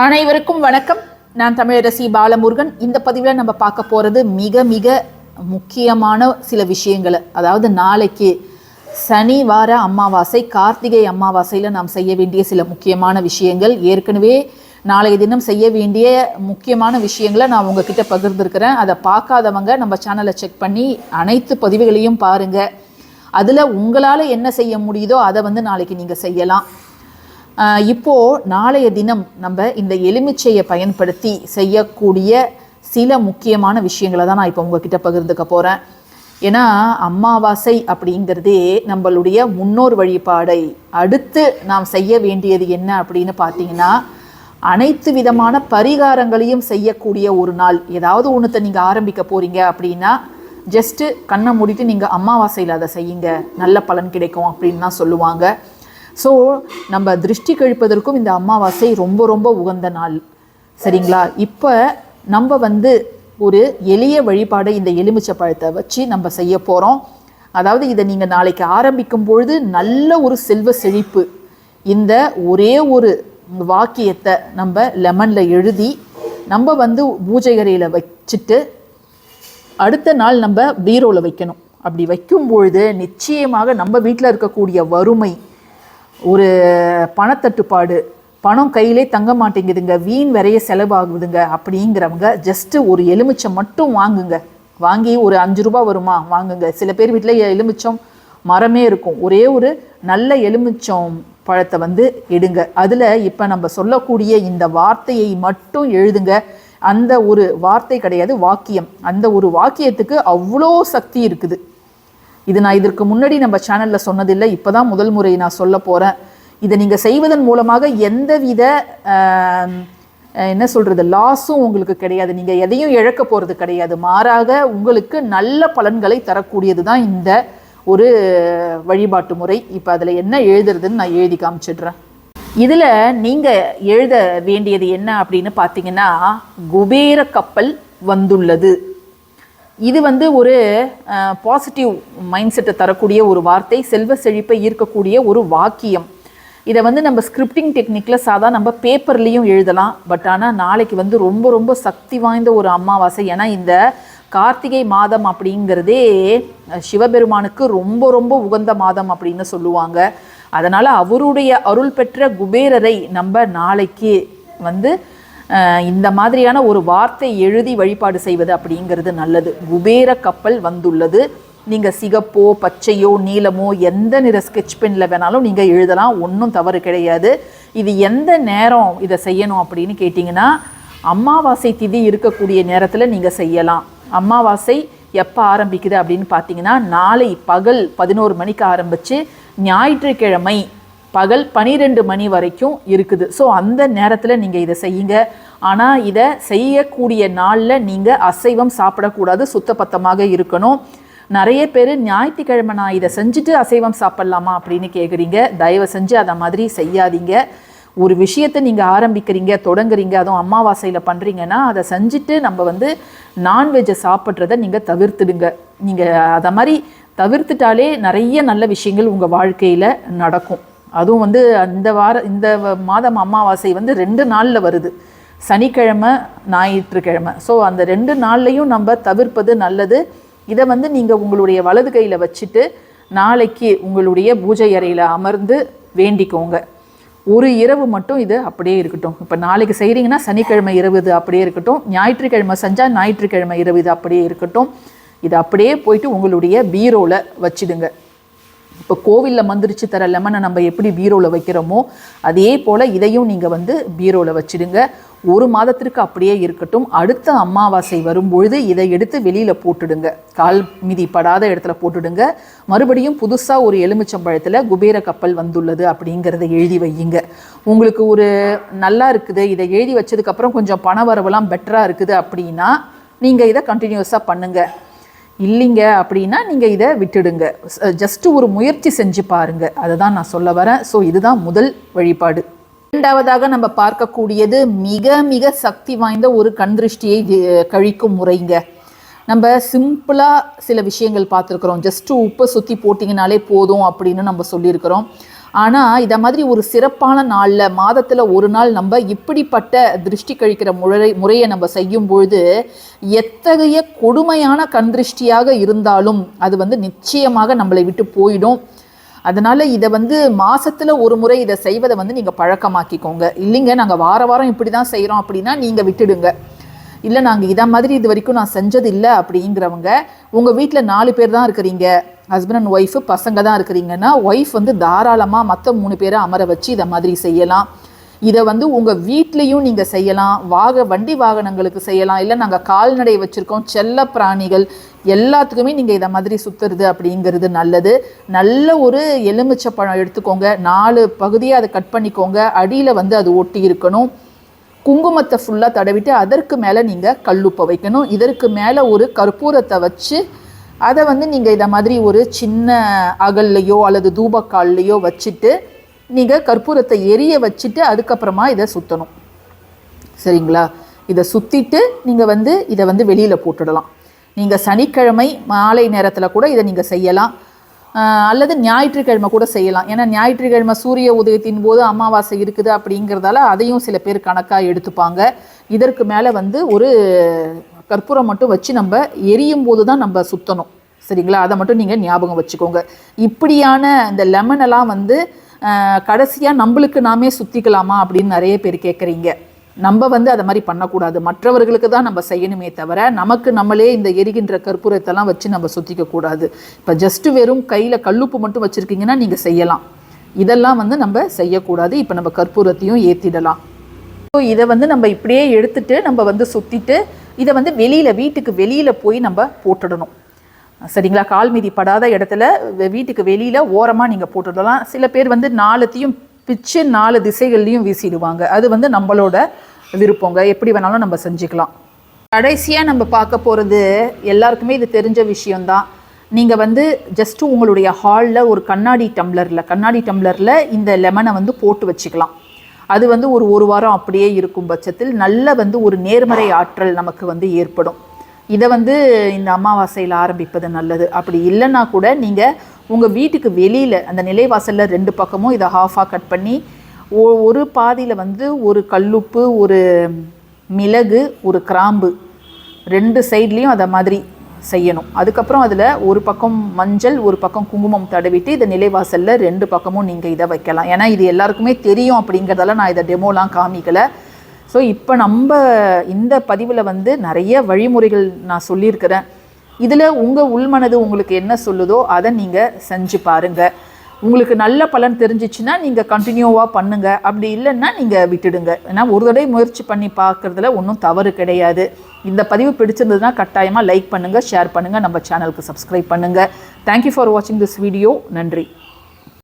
அனைவருக்கும் வணக்கம். நான் தமிழரசி பாலமுருகன். இந்த பதிவில் நம்ம பார்க்க போகிறது மிக மிக முக்கியமான சில விஷயங்களை. அதாவது நாளைக்கு சனி வார அமாவாசை கார்த்திகை அமாவாசையில் நாம் செய்ய வேண்டிய சில முக்கியமான விஷயங்கள். ஏற்கனவே நாளைய தினம் செய்ய வேண்டிய முக்கியமான விஷயங்களை நான் உங்ககிட்ட பகிர்ந்துருக்கிறேன். அதை பார்க்காதவங்க நம்ம சேனலை செக் பண்ணி அனைத்து பதிவுகளையும் பாருங்கள் அதில் உங்களால் என்ன செய்ய முடியுதோ அதை வந்து நாளைக்கு நீங்கள் செய்யலாம். இப்போது இப்போ நாளைய தினம் நம்ம இந்த எலுமிச்சையை பயன்படுத்தி செய்யக்கூடிய சில முக்கியமான விஷயங்களை தான் நான் இப்போ உங்ககிட்ட பகிர்ந்துக்க போகிறேன் ஏன்னா அமாவாசை அப்படிங்கிறதே நம்மளுடைய முன்னோர் வழிபாடை. அடுத்து நாம் செய்ய வேண்டியது என்ன அப்படின்னு பார்த்தீங்கன்னா அனைத்து விதமான பரிகாரங்களையும் செய்யக்கூடிய ஒரு நாள். ஏதாவது ஒன்றுத்தை நீங்கள் ஆரம்பிக்க போகிறீங்க அப்படின்னா ஜஸ்ட்டு கண்ணை மூடிட்டு நீங்கள் அமாவாசையில் அதை செய்யுங்க. நல்ல பலன் கிடைக்கும் அப்படின்னு தான் சொல்லுவாங்க. ஸோ நம்ம திருஷ்டி கழிப்பதற்கும் இந்த அமாவாசை ரொம்ப ரொம்ப உகந்த நாள். சரிங்களா? இப்போ நம்ம வந்து ஒரு எளிய வழிபாடை இந்த எலுமிச்சை பழத்தை வச்சு நம்ம செய்ய போகிறோம் அதாவது இதை நீங்கள் நாளைக்கு ஆரம்பிக்கும் பொழுது நல்ல ஒரு செல்வ செழிப்பு. இந்த ஒரே ஒரு வாக்கியத்தை நம்ம லெமனில் எழுதி நம்ம வந்து பூஜை அறையில் வச்சுட்டு அடுத்த நாள் நம்ம பீரோவில் வைக்கணும். அப்படி வைக்கும் பொழுது நிச்சயமாக நம்ம வீட்டில் இருக்கக்கூடிய வறுமை ஒரு பணத்தட்டுப்பாடு. பணம் கையிலே தங்க மாட்டேங்குதுங்க. வீண் வரைய செலவாகுதுங்க. அப்படிங்கிறவங்க ஜஸ்ட்டு ஒரு எலுமிச்சம் மட்டும் வாங்குங்க. வாங்கி ஒரு அஞ்சு ரூபா வருமா? வாங்குங்க. சில பேர் வீட்டில் எலுமிச்சம் மரமே இருக்கும். ஒரே ஒரு நல்ல எலுமிச்சம் பழத்தை வந்து எடுங்க. அதில் இப்போ நம்ம சொல்லக்கூடிய இந்த வார்த்தையை மட்டும் எழுதுங்க. அந்த ஒரு வார்த்தை கிடையாது வாக்கியம். அந்த ஒரு வாக்கியத்துக்கு அவ்வளோ சக்தி இருக்குது. இது நான் இதற்கு முன்னாடி நம்ம சேனலில் சொன்னதில்லை இப்போ தான் முதல் முறை நான் சொல்ல போகிறேன் இதை நீங்கள் செய்வதன் மூலமாக எந்தவித வித என்ன சொல்கிறது லாஸும் உங்களுக்கு கிடையாது. நீங்கள் எதையும் இழக்க போகிறது கிடையாது. மாறாக உங்களுக்கு நல்ல பலன்களை தரக்கூடியது தான் இந்த ஒரு வழிபாட்டு முறை. இப்போ அதில் என்ன எழுதுறதுன்னு நான் எழுதி காமிச்சிடுறேன். இதில் நீங்கள் எழுத வேண்டியது என்ன அப்படின்னு பார்த்தீங்கன்னா குபேர கப்பல் வந்துள்ளது. இது வந்து ஒரு பாசிட்டிவ் மைண்ட் செட்டை தரக்கூடிய ஒரு வார்த்தை செல்வ செழிப்பை ஈர்க்கக்கூடிய ஒரு வாக்கியம். இதை வந்து நம்ம ஸ்கிரிப்டிங் டெக்னிக்கில் சாதா நம்ம பேப்பர்லேயும் எழுதலாம். பட் ஆனால் நாளைக்கு வந்து ரொம்ப ரொம்ப சக்தி வாய்ந்த ஒரு அமாவாசை. ஏன்னா இந்த கார்த்திகை மாதம் அப்படிங்கிறதே சிவபெருமானுக்கு ரொம்ப ரொம்ப உகந்த மாதம் அப்படின்னு சொல்லுவாங்க. அதனால் அவருடைய அருள் பெற்ற குபேரரை நம்ம நாளைக்கு வந்து இந்த மாதிரியான ஒரு வார்த்தை எழுதி வழிபாடு செய்வது அப்படிங்கிறது நல்லது. குபேர கப்பல் வந்துள்ளது. நீங்கள் சிகப்போ பச்சையோ நீலமோ எந்த நிற ஸ்கெட்ச் பெனில் வேணாலும் நீங்கள் எழுதலாம். ஒன்றும் தவறு கிடையாது. இது எந்த நேரம் இதை செய்யணும் அப்படின்னு கேட்டிங்கன்னா அமாவாசை திதி இருக்கக்கூடிய நேரத்தில் நீங்கள் செய்யலாம். அமாவாசை எப்போ ஆரம்பிக்குது அப்படின்னு பார்த்தீங்கன்னா நாளை பகல் பதினோரு மணிக்கு ஆரம்பித்து ஞாயிற்றுக்கிழமை பகல் பனிரெண்டு மணி வரைக்கும் இருக்குது. ஸோ அந்த நேரத்தில் நீங்கள் இதை செய்யுங்க. ஆனால் இதை செய்யக்கூடிய நாளில் நீங்கள் அசைவம் சாப்பிடக்கூடாது சுத்தபத்தமாக இருக்கணும். நிறைய பேர் ஞாயிற்றுக்கிழமை நான் இதை செஞ்சுட்டு அசைவம் சாப்பிட்லாமா அப்படின்னு கேட்குறீங்க தயவு செஞ்சு அதை மாதிரி செய்யாதீங்க. ஒரு விஷயத்தை நீங்கள் ஆரம்பிக்கிறீங்க தொடங்குறீங்க அதுவும் அமாவாசையில் பண்ணுறீங்கன்னா அதை செஞ்சுட்டு நம்ம வந்து நான்வெஜ்ஜை சாப்பிட்றத நீங்கள் தவிர்த்துடுங்க. நீங்கள் அதை மாதிரி தவிர்த்துட்டாலே நிறைய நல்ல விஷயங்கள் உங்கள் வாழ்க்கையில் நடக்கும். அதுவும் வந்து அந்த வார இந்த வ- மாதம் அமாவாசை வந்து ரெண்டு நாளில் வருது. சனிக்கிழமை ஞாயிற்றுக்கிழமை. ஸோ அந்த ரெண்டு நாள்லையும் நம்ம தவிர்ப்பது நல்லது. இதை வந்து நீங்கள் உங்களுடைய வலது கையில் வச்சுட்டு நாளைக்கு உங்களுடைய பூஜை அறையில் அமர்ந்து வேண்டிக்கோங்க. ஒரு இரவு மட்டும் இது அப்படியே இருக்கட்டும். இப்போ நாளைக்கு செய்கிறீங்கன்னா சனிக்கிழமை இரவு இது அப்படியே இருக்கட்டும். ஞாயிற்றுக்கிழமை செஞ்சால் ஞாயிற்றுக்கிழமை இரவு இது அப்படியே இருக்கட்டும். இது அப்படியே போயிட்டு உங்களுடைய பீரோவில் வச்சிடுங்க. இப்போ கோவிலில் மந்திரிச்சு தர லெமனை நம்ம எப்படி பீரோவில் வைக்கிறோமோ அதே போல் இதையும் நீங்கள் வந்து பீரோவில் வச்சிடுங்க. ஒரு மாதத்திற்கு அப்படியே இருக்கட்டும். அடுத்த அமாவாசை வரும்பொழுது இதை எடுத்து வெளியில் போட்டுடுங்க. கால் மிதி படாத இடத்துல போட்டுடுங்க. மறுபடியும் புதுசாக ஒரு எலுமிச்சம்பழத்தில் குபேர கப்பல் வந்துள்ளது அப்படிங்கிறத எழுதி வையுங்க. உங்களுக்கு ஒரு நல்லா இருக்குது. இதை எழுதி வச்சதுக்கப்புறம் கொஞ்சம் பண வரவெல்லாம் பெட்டராக இருக்குது அப்படின்னா நீங்கள் இதை கண்டினியூஸாக பண்ணுங்கள் இல்லைங்க அப்படின்னா நீங்கள் இதை விட்டுடுங்க. ஜஸ்ட் ஒரு முயற்சி செஞ்சு பாருங்க. அதை தான் நான் சொல்ல வரேன். ஸோ இதுதான் முதல் வழிபாடு. இரண்டாவதாக நம்ம பார்க்கக்கூடியது மிக மிக சக்தி வாய்ந்த ஒரு கண் திருஷ்டியை கழிக்கும் முறைங்க. நம்ம சிம்பிளாக சில விஷயங்கள் பார்த்துருக்குறோம். ஜஸ்ட்டு உப்பை சுற்றி போட்டிங்கனாலே போதும் அப்படின்னு நம்ம சொல்லியிருக்கிறோம். ஆனால் இதை மாதிரி ஒரு சிறப்பான நாளில் மாதத்தில் ஒரு நாள் நம்ம இப்படிப்பட்ட திருஷ்டி கழிக்கிற முறை முறையை நம்ம செய்யும் பொழுது எத்தகைய கொடுமையான கண் திருஷ்டியாக இருந்தாலும் அது வந்து நிச்சயமாக நம்மளை விட்டு போயிடும். அதனால இதை வந்து மாசத்துல ஒரு முறை இதை செய்வதை வந்து நீங்க பழக்கமாக்கிக்கோங்க. இல்லைங்க நாங்கள் வார வாரம் இப்படி தான் செய்கிறோம் அப்படின்னா நீங்க விட்டுடுங்க. இல்லை நாங்கள் இதை மாதிரி இது வரைக்கும் நான் செஞ்சது இல்லை அப்படிங்கிறவங்க உங்கள் வீட்டில் நாலு பேர் தான் இருக்கிறீங்க ஹஸ்பண்ட் அண்ட் ஒய்ஃபு பசங்க தான் இருக்கிறீங்கன்னா ஒய்ஃப் வந்து தாராளமாக மற்ற மூணு பேரை அமர வச்சு இதை மாதிரி செய்யலாம். இதை வந்து உங்கள் வீட்லேயும் நீங்கள் செய்யலாம். வாக வண்டி வாகனங்களுக்கு செய்யலாம். இல்லை நாங்கள் கால்நடை வச்சுருக்கோம். செல்ல பிராணிகள் எல்லாத்துக்குமே நீங்கள் இதை மாதிரி சுற்றுறது அப்படிங்கிறது நல்லது. நல்ல ஒரு எலுமிச்சை பழம் எடுத்துக்கோங்க. நாலு பகுதியை அதை கட் பண்ணிக்கோங்க. அடியில் வந்து அது ஒட்டி இருக்கணும். குங்குமத்தை ஃபுல்லாக தடவிட்டு அதற்கு மேலே நீங்கள் கல்லுப்பை வைக்கணும். இதற்கு மேலே ஒரு கற்பூரத்தை வச்சு அதை வந்து நீங்கள் இதை மாதிரி ஒரு சின்ன அகல்லையோ அல்லது தூபக்கால்லையோ வச்சுட்டு நீங்கள் கற்பூரத்தை எரிய வச்சுட்டு அதுக்கப்புறமா இதை சுற்றணும் சரிங்களா? இதை சுற்றிட்டு நீங்கள் வந்து இதை வந்து வெளியில் போட்டுடலாம். நீங்கள் சனிக்கிழமை மாலை நேரத்தில் கூட இதை நீங்கள் செய்யலாம். அல்லது ஞாயிற்றுக்கிழமை கூட செய்யலாம். ஏன்னா ஞாயிற்றுக்கிழமை சூரிய உதயத்தின் போது அமாவாசை இருக்குது அப்படிங்கிறதால அதையும் சில பேர் கணக்காக எடுத்துப்பாங்க. இதற்கு மேலே வந்து ஒரு கற்பூரம் மட்டும் வச்சு நம்ம எரியும் போது தான் நம்ம சுற்றணும் சரிங்களா? அதை மட்டும் நீங்கள் ஞாபகம் வச்சுக்கோங்க. இப்படியான இந்த லெமனெல்லாம் வந்து கடைசியாக நம்மளுக்கு நாமே சுற்றிக்கலாமா அப்படின்னு நிறைய பேர் கேட்குறீங்க நம்ம வந்து அதை மாதிரி பண்ணக்கூடாது. மற்றவர்களுக்கு தான் நம்ம செய்யணுமே தவிர நமக்கு நம்மளே இந்த எரிகின்ற கற்பூரத்தெல்லாம் வச்சு நம்ம சுற்றிக்க கூடாது இப்போ ஜஸ்ட்டு வெறும் கையில் கல்லுப்பு மட்டும் வச்சுருக்கீங்கன்னா நீங்கள் செய்யலாம். இதெல்லாம் வந்து நம்ம செய்யக்கூடாது. இப்போ நம்ம கற்பூரத்தையும் ஏற்றிடலாம் ஸோ இதை வந்து நம்ம இப்படியே எடுத்துட்டு நம்ம வந்து சுற்றிட்டு இதை வந்து வெளியில் வீட்டுக்கு வெளியில் போய் நம்ம போட்டுடணும். சரிங்களா? கால் மீதி படாத இடத்துல வீட்டுக்கு வெளியில் ஓரமாக நீங்கள் போட்டுடலாம். சில பேர் வந்து நாலுத்தையும் பிச்சு நாலு திசைகள்லையும் வீசிடுவாங்க. அது வந்து நம்மளோட விருப்பங்க. எப்படி வேணாலும் நம்ம செஞ்சுக்கலாம். கடைசியாக நம்ம பார்க்க போகிறது எல்லாருக்குமே இது தெரிஞ்ச விஷயம்தான். நீங்கள் வந்து ஜஸ்ட்டு உங்களுடைய ஹாலில் ஒரு கண்ணாடி டம்ளரில் கண்ணாடி டம்ளரில் இந்த லெமனை வந்து போட்டு வச்சுக்கலாம். அது வந்து ஒரு ஒரு வாரம் அப்படியே இருக்கும் பட்சத்தில் நல்ல வந்து ஒரு நேர்மறை ஆற்றல் நமக்கு வந்து ஏற்படும். இதை வந்து இந்த அமாவாசையில் ஆரம்பிப்பது நல்லது. அப்படி இல்லைன்னா கூட நீங்கள் உங்கள் வீட்டுக்கு வெளியில் அந்த நிலைவாசலில் ரெண்டு பக்கமும் இதை ஹாஃபாக கட் பண்ணி ஒ- ஒரு பாதியில் வந்து ஒரு கல்லுப்பு ஒரு மிளகு ஒரு கிராம்பு ரெண்டு சைட்லேயும் அதை மாதிரி செய்யணும். அதுக்கப்புறம் அதில் ஒரு பக்கம் மஞ்சள் ஒரு பக்கம் குங்குமம் தடவிட்டு இதை நிலைவாசலில் ரெண்டு பக்கமும் நீங்கள் இதை வைக்கலாம். ஏன்னா இது எல்லாருக்குமே தெரியும் அப்படிங்கிறதால நான் இதை டெமோலாம் காமிக்கலை. ஸோ இப்போ நம்ம இந்த பதிவில் வந்து நிறைய வழிமுறைகள் நான் சொல்லியிருக்கிறேன். இதில் உங்கள் உள்மனது உங்களுக்கு என்ன சொல்லுதோ அதை நீங்கள் செஞ்சு பாருங்கள் உங்களுக்கு நல்ல பலன் தெரிஞ்சிச்சுன்னா நீங்கள் கண்டினியூவாக பண்ணுங்கள் அப்படி இல்லைன்னா நீங்கள் விட்டுடுங்க. ஏன்னா ஒரு தடவை முயற்சி பண்ணி பார்க்குறதுல ஒன்றும் தவறு கிடையாது. இந்த பதிவு பிடிச்சிருந்ததுன்னா கட்டாயமாக லைக் பண்ணுங்கள் ஷேர் பண்ணுங்கள் நம்ம சேனலுக்கு சப்ஸ்கிரைப் பண்ணுங்கள் தேங்க்யூ ஃபார் வாட்சிங் திஸ் வீடியோ நன்றி.